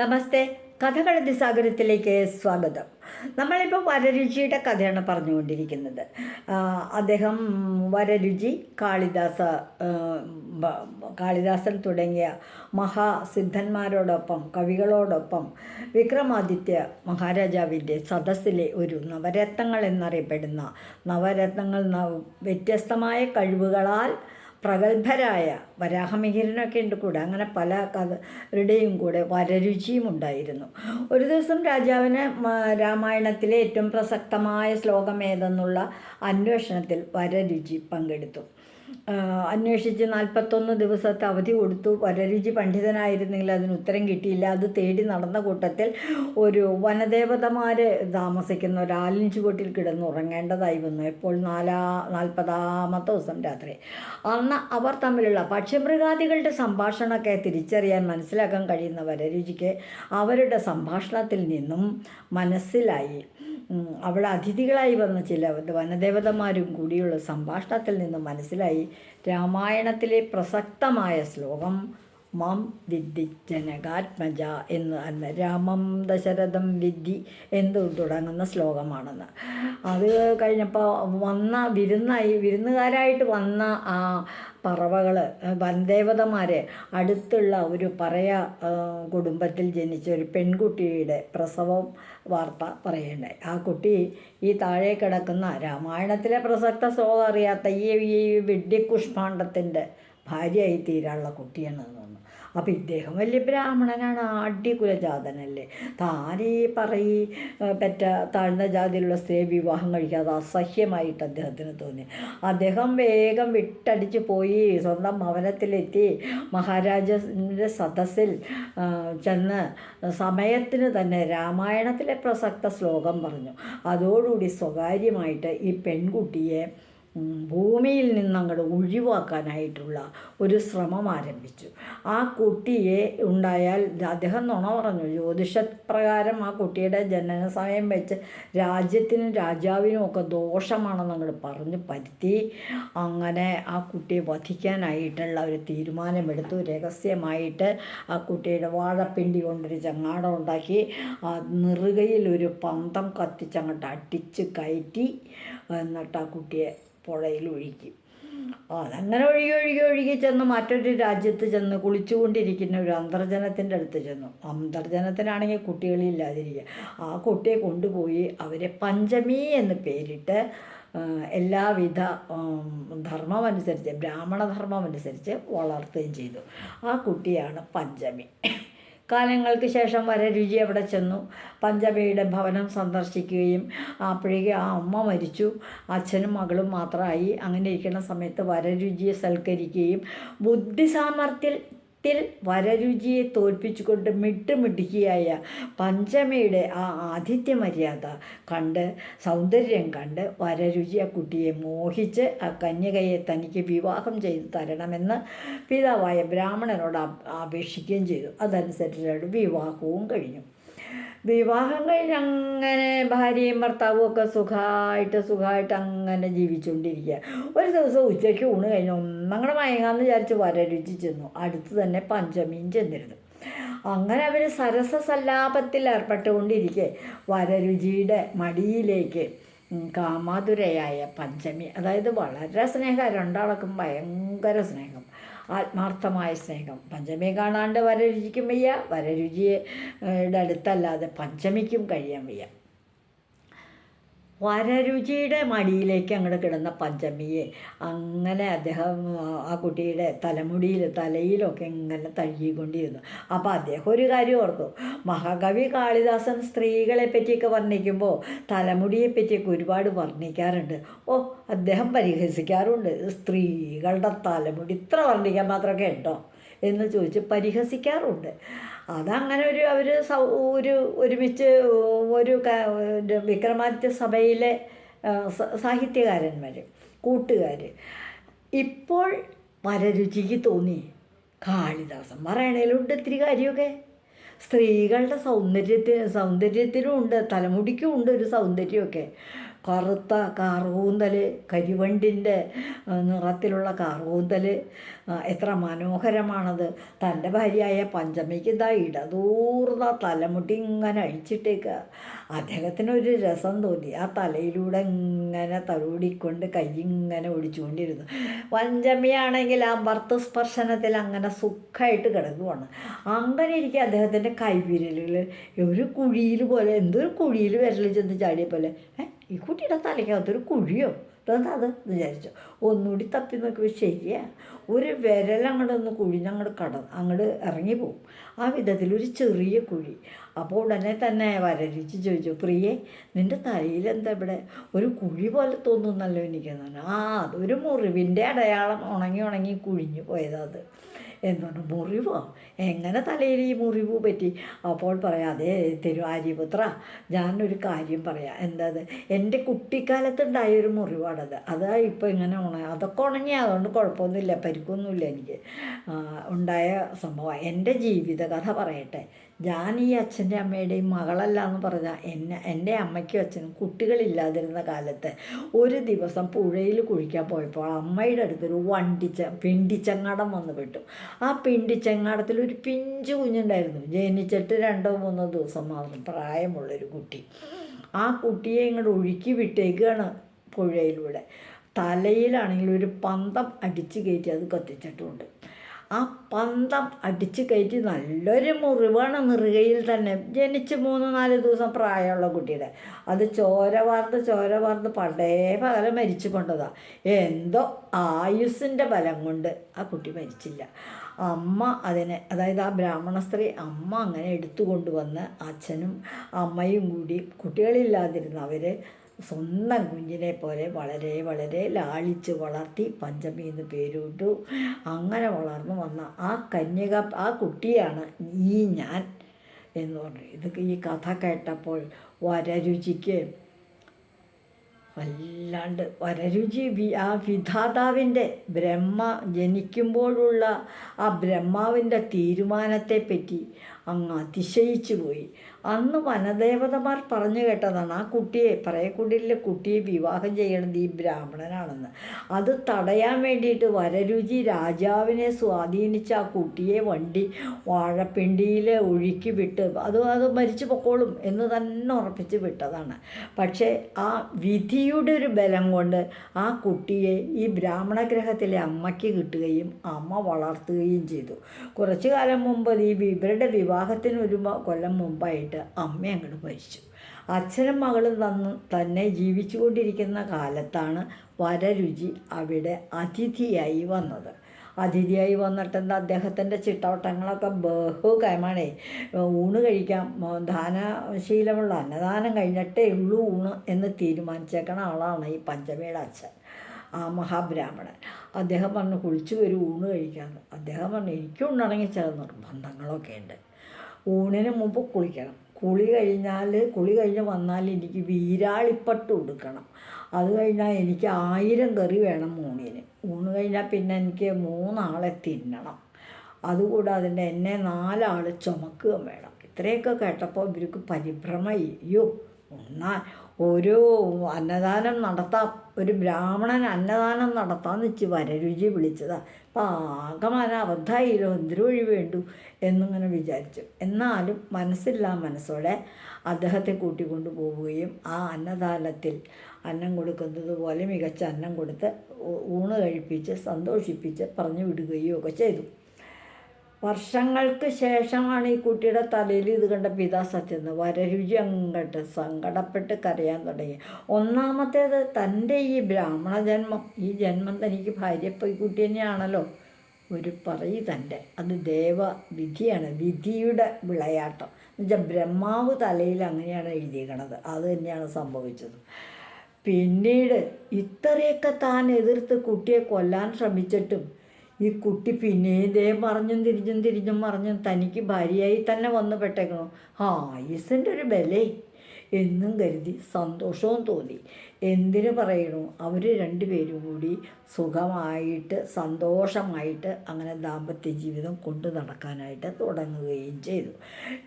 നമസ്തേ. കഥകളതി സാഗരത്തിലേക്ക് സ്വാഗതം. നമ്മളിപ്പോൾ വരരുചിയുടെ കഥയാണ് പറഞ്ഞുകൊണ്ടിരിക്കുന്നത്. അദ്ദേഹം വരരുചി കാളിദാസ കാളിദാസൻ തുടങ്ങിയ മഹാസിദ്ധന്മാരോടൊപ്പം കവികളോടൊപ്പം വിക്രമാദിത്യ മഹാരാജാവിന്റെ സദസ്സിലെ ഒരു നവരത്നങ്ങൾ എന്നറിയപ്പെടുന്ന നവരത്നങ്ങൾ വ്യത്യസ്തമായ കഴിവുകളാൽ പ്രഗത്ഭരായ വരാഹമിഹിരനൊക്കെ ഉണ്ട് കൂടെ. അങ്ങനെ പല കഥരുടെയും കൂടെ വരരുചിയും ഉണ്ടായിരുന്നു. ഒരു ദിവസം രാജാവിന് രാമായണത്തിലെ ഏറ്റവും പ്രസക്തമായ ശ്ലോകം ഏതെന്നുള്ള അന്വേഷണത്തിൽ വരരുചി പങ്കെടുത്തു. അന്വേഷിച്ച് നാൽപ്പത്തൊന്ന് ദിവസത്തെ അവധി കൊടുത്തു. വരരുചി പണ്ഡിതനായിരുന്നെങ്കിൽ അതിന് ഉത്തരം കിട്ടിയില്ല. അത് തേടി നടന്ന കൂട്ടത്തിൽ ഒരു വനദേവതമാർ താമസിക്കുന്ന ഒരു ആലിഞ്ചുകൊട്ടിൽ ചുവട്ടിൽ കിടന്ന് ഉറങ്ങേണ്ടതായി വന്നു. എപ്പോൾ നാലാ നാൽപ്പതാമത്തെ ദിവസം രാത്രി. അന്ന് അവർ തമ്മിലുള്ള പക്ഷിമൃഗാദികളുടെ സംഭാഷണമൊക്കെ തിരിച്ചറിയാൻ മനസ്സിലാക്കാൻ കഴിയുന്ന വരരുചിക്ക് അവരുടെ സംഭാഷണത്തിൽ നിന്നും മനസ്സിലായി. അവിടെ അതിഥികളായി വന്ന ചില വനദേവതമാരും കൂടിയുള്ള സംഭാഷണത്തിൽ നിന്ന് മനസ്സിലായി രാമായണത്തിലെ പ്രസക്തമായ ശ്ലോകം മം വിദ്ധി ജനകാത്മജ എന്ന് അന്ന് രാമം ദശരഥം വിദ്ധി എന്ന് തുടങ്ങുന്ന ശ്ലോകമാണെന്ന്. അത് കഴിഞ്ഞപ്പോൾ വന്ന വിരുന്നായി വിരുന്നുകാരായിട്ട് വന്ന ആ പറവകൾ വനദേവതമാരെ അടുത്തുള്ള ഒരു പറയ കുടുംബത്തിൽ ജനിച്ച ഒരു പെൺകുട്ടിയുടെ പ്രസവം വാർത്ത പറയണ്ടേ ആ കുട്ടി ഈ താഴെ കിടക്കുന്ന രാമായണത്തിലെ പ്രസക്ത ശ്ലോകം അറിയാത്ത ഈ വെഡ്ഡിക്കുഷ്പാണ്ഡത്തിന്റെ ഭാര്യയായി തീരാനുള്ള കുട്ടിയാണ് തോന്നുന്നു. അപ്പോൾ ഇദ്ദേഹം വലിയ ബ്രാഹ്മണനാണ് അടികുലജാതനല്ലേ താനീ പറയി പെറ്റ താഴ്ന്ന ജാതിയിലുള്ള സ്ത്രീയെ വിവാഹം കഴിക്കാതെ അസഹ്യമായിട്ട് അദ്ദേഹത്തിന് തോന്നി. അദ്ദേഹം വേഗം വിട്ടടിച്ച് പോയി സ്വന്തം ഭവനത്തിലെത്തി. മഹാരാജന്റെ സദസ്സിൽ ചെന്ന് സമയത്തിന് തന്നെ രാമായണത്തിലെ പ്രസക്ത ശ്ലോകം പറഞ്ഞു. അതോടുകൂടി സ്വകാര്യമായിട്ട് ഈ പെൺകുട്ടിയെ ഭൂമിയിൽ നിന്നങ്ങട് ഒഴിവാക്കാനായിട്ടുള്ള ഒരു ശ്രമം ആരംഭിച്ചു. ആ കുട്ടിയെ ഉണ്ടായാൽ അദ്ദേഹം നുണ പറഞ്ഞു ജ്യോതിഷപ്രകാരം ആ കുട്ടിയുടെ ജനന സമയം വെച്ച് രാജ്യത്തിനും രാജാവിനും ഒക്കെ ദോഷമാണെന്ന് അങ്ങോട്ട് പറഞ്ഞ് പരുത്തി അങ്ങനെ ആ കുട്ടിയെ വധിക്കാനായിട്ടുള്ള ഒരു തീരുമാനമെടുത്തു. രഹസ്യമായിട്ട് ആ കുട്ടിയുടെ വാഴപ്പിണ്ടി കൊണ്ടൊരു ചങ്ങാടം ഉണ്ടാക്കി ആ നെറുകയിൽ ഒരു പന്തം കത്തിച്ചങ്ങോട്ട് അടിച്ച് കയറ്റി എന്നിട്ട് ആ കുട്ടിയെ പുഴയിൽ ഒഴുക്കി. അതങ്ങനെ ഒഴുകി ഒഴുകി ഒഴുകി ചെന്ന് മറ്റൊരു രാജ്യത്ത് ചെന്ന് കുളിച്ചുകൊണ്ടിരിക്കുന്ന ഒരു അന്തർജനത്തിന്റെ അടുത്ത് ചെന്നു. അന്തർജനത്തിനാണെങ്കിൽ കുട്ടികളില്ലാതിരിക്കുക ആ കുട്ടിയെ കൊണ്ടുപോയി അവരെ പഞ്ചമി എന്ന് പേരിട്ട് എല്ലാവിധ ഉം, ധർമ്മം അനുസരിച്ച് ബ്രാഹ്മണ ധർമ്മം അനുസരിച്ച് വളർത്തുകയും ചെയ്തു. ആ കുട്ടിയാണ് പഞ്ചമി. കാലങ്ങൾക്ക് ശേഷം വരരുചി അവിടെ ചെന്നു. പഞ്ചമിയുടെ ഭവനം സന്ദർശിക്കുകയും അപ്പോഴേക്കും ആ അമ്മ മരിച്ചു. അച്ഛനും മകളും മാത്രമായി. അങ്ങനെ ഇരിക്കുന്ന സമയത്ത് വരരുചിയെ സൽക്കരിക്കുകയും ബുദ്ധി സാമർഥ്യത്തിൽ വരരുചിയെ തോൽപ്പിച്ചുകൊണ്ട് മിട്ടുമിടുക്കിയായ പഞ്ചമിയുടെ ആ ആതിഥ്യ മര്യാദ കണ്ട് സൗന്ദര്യം കണ്ട് വരരുചി ആ കുട്ടിയെ മോഹിച്ച് ആ കന്യകയെ തനിക്ക് വിവാഹം ചെയ്തു തരണമെന്ന് പിതാവായ ബ്രാഹ്മണനോട് അപ്- അപേക്ഷിക്കുകയും ചെയ്തു. അതനുസരിച്ച് വിവാഹവും കഴിഞ്ഞു. വിവാഹം കഴിഞ്ഞ് അങ്ങനെ ഭാര്യയും ഭർത്താവും ഒക്കെ സുഖമായിട്ട് സുഖമായിട്ട് അങ്ങനെ ജീവിച്ചുകൊണ്ടിരിക്കുക ഒരു ദിവസം ഉച്ചയ്ക്ക് ഊണ് കഴിഞ്ഞ് ഒന്നങ്ങടെ മയങ്ങാന്ന് വിചാരിച്ച് വരരുചി ചെന്നു. അടുത്ത് തന്നെ പഞ്ചമിയും ചെന്നിരുന്നു. അങ്ങനെ അവർ സരസ സല്ലാപത്തിൽ ഏർപ്പെട്ടുകൊണ്ടിരിക്കെ. വരരുചിയുടെ മടിയിലേക്ക് കാമാതുരയായ പഞ്ചമി അതായത് വളരെ സ്നേഹം രണ്ടാൾക്കും ഭയങ്കര സ്നേഹം. ആത്മാർത്ഥമായ സ്നേഹം. പഞ്ചമി കാണാണ്ട് വരരുചിക്കും വയ്യ. വരരുചിയുടെ അടുത്തല്ലാതെ പഞ്ചമിക്കും കഴിയാൻ വയ്യ. വരരുചിയുടെ മടിയിലേക്ക് അങ്ങോട്ട് കിടന്ന പഞ്ചമിയെ. അങ്ങനെ അദ്ദേഹം ആ- കുട്ടിയുടെ തലമുടിയിൽ തലയിലൊക്കെ ഇങ്ങനെ തഴുകിക്കൊണ്ടിരുന്നു. അപ്പോൾ അദ്ദേഹം ഒരു കാര്യം ഓർത്തു. മഹാകവി കാളിദാസൻ സ്ത്രീകളെ പറ്റിയൊക്കെ വർണിക്കുമ്പോൾ തലമുടിയെ പറ്റിയൊക്കെ ഒരുപാട് വർണിക്കാറുണ്ട്. ഓ അദ്ദേഹം പരിഹസിക്കാറുണ്ട്. സ്ത്രീകളുടെ തലമുടി ഇത്ര വർണിക്കാൻ മാത്രമൊക്കെ ഉണ്ടോ എന്ന് ചോദിച്ച് പരിഹസിക്കാറുണ്ട്. അതങ്ങനെ ഒരു അവർ സൗ ഒരു ഒരുമിച്ച് ഒരു വിക്രമാദിത്യ സഭയിലെ സാഹിത്യകാരന്മാർ കൂട്ടുകാർ ഇപ്പോൾ വരരുചിക്ക് തോന്നി കാളിദാസൻ. പറയണേലുണ്ട് ഇത്തിരി കാര്യമൊക്കെ സ്ത്രീകളുടെ സൗന്ദര്യത്തിന് സൗന്ദര്യത്തിനും ഉണ്ട് തലമുടിക്കും ഉണ്ട് ഒരു സൗന്ദര്യമൊക്കെ. കറുത്ത കാർകൂന്തൽ കരിവണ്ടിന്റെ നിറത്തിലുള്ള കാർകൂന്തൽ എത്ര മനോഹരമാണത്. തന്റെ ഭാര്യയായ പഞ്ചമിക്ക് ഇതാ ഇടതൂർന്ന തലമുടി ഇങ്ങനെ അഴിച്ചിട്ടേക്കുക അദ്ദേഹത്തിനൊരു രസം തോന്നി. ആ തലയിലൂടെ ഇങ്ങനെ തലോടിക്കൊണ്ട് കൈ ഇങ്ങനെ ഒടിച്ചുകൊണ്ടിരുന്നു പഞ്ചമിയാണെങ്കിൽ ആ ഭർത്ത സ്പർശനത്തിൽ അങ്ങനെ സുഖമായിട്ട് കിടക്കുവാണ്. അങ്ങനെ ഇരിക്കുക അദ്ദേഹത്തിന്റെ കൈവിരലുകൾ ഒരു കുഴിയിൽ പോലെ എന്തൊരു കുഴിയിൽ വിരൽ ചെന്ന് ചാടിയ പോലെ. ഏ? ഈ കുട്ടിയുടെ തലയ്ക്കകത്തൊരു കുഴിയോ? ഇതെന്താ അത്? വിചാരിച്ചു. ഒന്നുകൂടി തപ്പി നോക്കിയപ്പോൾ ശരിയാ ഒരു വിരൽ അങ്ങോട്ട് ഒന്ന് കുഴിഞ്ഞങ്ങോട്ട് കട അങ്ങോട്ട് ഇറങ്ങിപ്പോവും ആ വിധത്തിൽ ഒരു ചെറിയ കുഴി. അപ്പോൾ ഉടനെ തന്നെ വരരിച്ച് ചോദിച്ചു പ്രിയേ നിന്റെ തലയിൽ എന്താ ഇവിടെ? ഒരു കുഴി പോലെ തോന്നുന്നല്ലോ എനിക്കെന്ന് പറഞ്ഞു. ആ അതൊരു മുറിവിന്റെ അടയാളം. ഉണങ്ങി ഉണങ്ങി കുഴിഞ്ഞു പോയതാ അത്. എന്ന് പറഞ്ഞു മുറിവോ? എങ്ങനെ തലയിൽ ഈ മുറിവ് പറ്റി? അപ്പോൾ പറയാം അതേ തിരുവാരിപുത്ര ഞാനൊരു കാര്യം പറയാം. എന്താ എന്റെ കുട്ടിക്കാലത്തുണ്ടായ ഒരു മുറിവാണത്. അത് ഇപ്പോൾ ഇങ്ങനെ ഉണ അതൊക്കെ ഉണങ്ങി അതുകൊണ്ട് കുഴപ്പമൊന്നുമില്ല പരിക്കൊന്നുമില്ല എനിക്ക്. ഉണ്ടായ സംഭവം. എന്റെ ജീവിതകഥ പറയട്ടെ. ഞാൻ ഈ അച്ഛന്റെ അമ്മയുടെയും മകളല്ല എന്ന് പറഞ്ഞാൽ എന്നെ എന്റെ അമ്മയ്ക്കും അച്ഛനും കുട്ടികളില്ലാതിരുന്ന കാലത്ത് ഒരു ദിവസം പുഴയിൽ കുഴിക്കാൻ പോയപ്പോൾ അമ്മയുടെ അടുത്തൊരു വണ്ടിച്ച പിണ്ടിച്ചങ്ങാടം വന്ന് വിട്ടു ആ പിണ്ടിച്ചങ്ങാടത്തിൽ ഒരു പിഞ്ചു കുഞ്ഞുണ്ടായിരുന്നു. ജനിച്ചിട്ട് രണ്ടോ മൂന്നോ ദിവസം മാത്രം പ്രായമുള്ളൊരു കുട്ടി. ആ കുട്ടിയെ ഇങ്ങോട്ട് ഒഴുക്കി വിട്ടേക്കാണ് പുഴയിലൂടെ. തലയിലാണെങ്കിൽ ഒരു പന്തം അടിച്ചു കയറ്റി അത് കത്തിച്ചിട്ടുമുണ്ട് ആ പന്തം അടിച്ച് കയറ്റി നല്ലൊരു മുറിവാണ് മുറുകയിൽ തന്നെ. ജനിച്ച് മൂന്ന് നാല് ദിവസം പ്രായമുള്ള കുട്ടിയുടെ. അത് ചോര വാർത്ത് ചോര വാർത്ത് പടേ പകരം മരിച്ചു കൊണ്ടതാ. എന്തോ ആയുസ്സിന്റെ ബലം കൊണ്ട് ആ കുട്ടി മരിച്ചില്ല. അമ്മ അതിനെ അതായത് ആ ബ്രാഹ്മണ സ്ത്രീ അമ്മ അങ്ങനെ എടുത്തു കൊണ്ടുവന്ന് അച്ഛനും അമ്മയും കൂടി കുട്ടികളില്ലാതിരുന്നവർ സ്വന്തം കുഞ്ഞിനെ പോലെ വളരെ വളരെ ലാളിച്ച് വളർത്തി പഞ്ചമി എന്ന് പേരിട്ടു അങ്ങനെ വളർന്നു വന്ന ആ കന്യക ആ കുട്ടിയാണ് ഈ ഞാൻ എന്ന് പറഞ്ഞു. ഇത് ഈ കഥ കേട്ടപ്പോൾ വരരുചിക്ക് വല്ലാണ്ട് വരരുചി ആ വിധാതാവിന്റെ ബ്രഹ്മ ജനിക്കുമ്പോഴുള്ള ആ ബ്രഹ്മാവിന്റെ തീരുമാനത്തെപ്പറ്റി അങ്ങ് അതിശയിച്ചു പോയി. അന്ന് വനദേവതമാർ പറഞ്ഞു കേട്ടതാണ് ആ കുട്ടിയെ പറയക്കുടിലെ കുട്ടിയെ വിവാഹം ചെയ്യണത് ഈ ബ്രാഹ്മണനാണെന്ന്. അത് തടയാൻ വേണ്ടിയിട്ട് വരരുചി രാജാവിനെ സ്വാധീനിച്ച ആ കുട്ടിയെ വണ്ടി വാഴപ്പിണ്ടിയിൽ ഒഴുക്കി വിട്ട് അത് അത് മരിച്ചു പൊക്കോളും എന്ന് തന്നെ ഉറപ്പിച്ച് വിട്ടതാണ്. പക്ഷേ ആ വിധിയുടെ ഒരു ബലം കൊണ്ട് ആ കുട്ടിയെ ഈ ബ്രാഹ്മണ ഗ്രഹത്തിലെ അമ്മയ്ക്ക് കിട്ടുകയും അമ്മ വളർത്തുകയും ചെയ്തു. കുറച്ചു കാലം മുമ്പ് ഈ ഇവരുടെ വിവാഹത്തിന് ഒരു കൊല്ലം മുമ്പായിട്ട് അമ്മ അങ്ങോട്ട് മരിച്ചു. അച്ഛനും മകളും തന്ന് തന്നെ ജീവിച്ചുകൊണ്ടിരിക്കുന്ന കാലത്താണ് വരരുചി അവിടെ അതിഥിയായി വന്നത്. അതിഥിയായി വന്നിട്ട് എന്താ അദ്ദേഹത്തിന്റെ ചിട്ടവട്ടങ്ങളൊക്കെ ബഹു കയമാണേ ഊണ് കഴിക്കാം. ദാനശീലമുള്ള അന്നദാനം കഴിഞ്ഞിട്ടേ ഉള്ളൂ ഊണ് എന്ന് തീരുമാനിച്ചേക്കണ ആളാണ് ഈ പഞ്ചമിയുടെ അച്ഛൻ ആ മഹാബ്രാഹ്മണൻ. അദ്ദേഹം പറഞ്ഞു കുളിച്ച് വരും ഊണ് കഴിക്കാമെന്ന് അദ്ദേഹം പറഞ്ഞു എനിക്കുണ്ടാണെങ്കിൽ ചില നിർബന്ധങ്ങളൊക്കെ ഉണ്ട്. ഊണിന് മുമ്പ് കുളിക്കണം. കുളി കഴിഞ്ഞാൽ കുളി കഴിഞ്ഞ് വന്നാൽ എനിക്ക് വീരാളിപ്പട്ട് ഉടുക്കണം. അത് കഴിഞ്ഞാൽ എനിക്ക് ആയിരം കറി വേണം ഊണിന്. ഊണ് കഴിഞ്ഞാൽ പിന്നെ എനിക്ക് മൂന്നാളെ തിന്നണം. അതുകൂടാതെ എന്നെ നാലാൾ ചുമക്കുകയും വേണം. ഇത്രയൊക്കെ കേട്ടപ്പോൾ ഇവർക്ക് പരിഭ്രമമായി അയ്യോ ഉണ്ണാൻ ഓരോ അന്നദാനം നടത്താം ഒരു ബ്രാഹ്മണൻ അന്നദാനം നടത്താമെന്ന് വെച്ച് വരരുചി വിളിച്ചതാണ് അപ്പം ആകമാന അബദ്ധമായില്ലോ എന്തൊരു വഴി വേണ്ടു എന്നിങ്ങനെ വിചാരിച്ചു. എന്നാലും മനസ്സില്ലാ മനസ്സോടെ അദ്ദേഹത്തെ കൂട്ടിക്കൊണ്ടു പോവുകയും ആ അന്നദാനത്തിൽ അന്നം കൊടുക്കുന്നത് പോലെ മികച്ച അന്നം കൊടുത്ത് ഊണ് കഴിപ്പിച്ച് സന്തോഷിപ്പിച്ച് പറഞ്ഞു വിടുകയും ഒക്കെ ചെയ്തു. വർഷങ്ങൾക്ക് ശേഷമാണ് ഈ കുട്ടിയുടെ തലയിൽ ഇത് കണ്ട പിതാ സത്യം വരരുചി അങ്ങോട്ട് സങ്കടപ്പെട്ട് കരയാൻ തുടങ്ങി. ഒന്നാമത്തേത് തന്റെ ഈ ബ്രാഹ്മണ ജന്മം ഈ ജന്മം തനിക്ക് ഭാര്യ പോയി കുട്ടി തന്നെയാണല്ലോ. ഒരു പറയി തന്റെ. അത് ദേവ വിധിയാണ് വിധിയുടെ വിളയാട്ടം. എന്നുവെച്ചാൽ ബ്രഹ്മാവ് തലയിൽ അങ്ങനെയാണ് എഴുതിയിരിക്കണത്. അത് തന്നെയാണ് സംഭവിച്ചത്. പിന്നീട് ഇത്രയൊക്കെ താൻ എതിർത്ത് കുട്ടിയെ കൊല്ലാൻ ശ്രമിച്ചിട്ടും ഈ കുട്ടി പിന്നെ ഇതേ മറിഞ്ഞും തിരിഞ്ഞും തിരിഞ്ഞും മറിഞ്ഞും തനിക്ക് ഭാര്യയായി തന്നെ വന്നു പെട്ടേക്കണു. ആയുസിന്റെ ഒരു ബലേ. എന്നും കരുതി സന്തോഷവും തോന്നി. എന്തിനു പറയണു? അവർ രണ്ടുപേരും കൂടി സുഖമായിട്ട് സന്തോഷമായിട്ട് അങ്ങനെ ദാമ്പത്യ ജീവിതം കൊണ്ടു നടക്കാനായിട്ട് തുടങ്ങുകയും ചെയ്തു.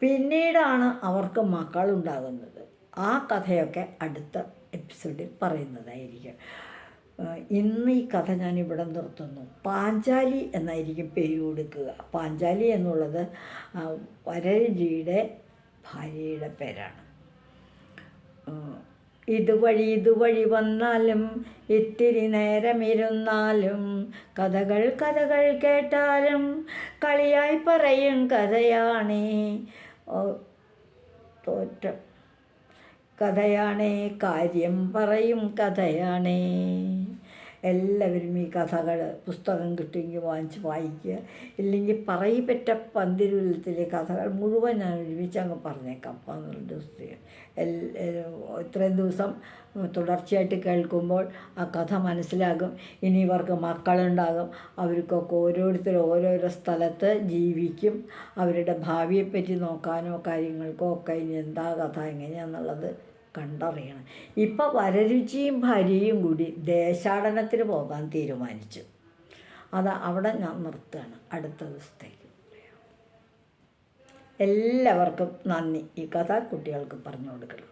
പിന്നീടാണ് അവർക്ക് മക്കളുണ്ടാകുന്നത്. ആ കഥയൊക്കെ അടുത്ത എപ്പിസോഡിൽ പറയുന്നതായിരിക്കും. ഇന്ന് ഈ കഥ ഞാൻ ഇവിടെ നിർത്തുന്നു. പാഞ്ചാലി എന്നായിരിക്കും പേര് കൊടുക്കുക. പാഞ്ചാലി എന്നുള്ളത് ആ, ഭാര്യയുടെ പേരാണ്. ഇതുവഴി ഇതുവഴി വന്നാലും ഇത്തിരി നേരമിരുന്നാലും കഥകൾ കഥകൾ കേട്ടാലും കളിയായി പറയും കഥയാണേ. തോറ്റ കഥയാണേ കാര്യം പറയും കഥയാണേ. എല്ലാവരും ഈ കഥകൾ പുസ്തകം കിട്ടുമെങ്കിൽ വാങ്ങിച്ച് വായിക്കുക. ഇല്ലെങ്കിൽ പറയിപ്പറ്റ പന്തിരുവിലത്തിലെ കഥകൾ മുഴുവൻ ഞാൻ ഒരുമിച്ച് അങ്ങ് പറഞ്ഞേക്കാം. പന്ത്രണ്ട് ദിവസത്തേക്ക്. ഇത്രയും ദിവസം തുടർച്ചയായിട്ട് കേൾക്കുമ്പോൾ ആ കഥ മനസ്സിലാകും. ഇനി ഇവർക്ക് മക്കളുണ്ടാകും. അവർക്കൊക്കെ ഓരോരുത്തരും ഓരോരോ സ്ഥലത്ത് ജീവിക്കും. അവരുടെ ഭാവിയെപ്പറ്റി നോക്കാനോ കാര്യങ്ങൾക്കോ ഒക്കെ ഇനി എന്താ കഥ എങ്ങനെയാണെന്നുള്ളത് കണ്ടറിയണം. ഇപ്പം വരരുചിയും ഭാര്യയും കൂടി ദേശാടനത്തിന് പോകാൻ തീരുമാനിച്ചു. അത് അവിടെ ഞാൻ നിർത്തുകയാണ്. അടുത്ത ദിവസത്തേക്ക്. എല്ലാവർക്കും നന്ദി. ഈ കഥ കുട്ടികൾക്ക് പറഞ്ഞു കൊടുക്കണം.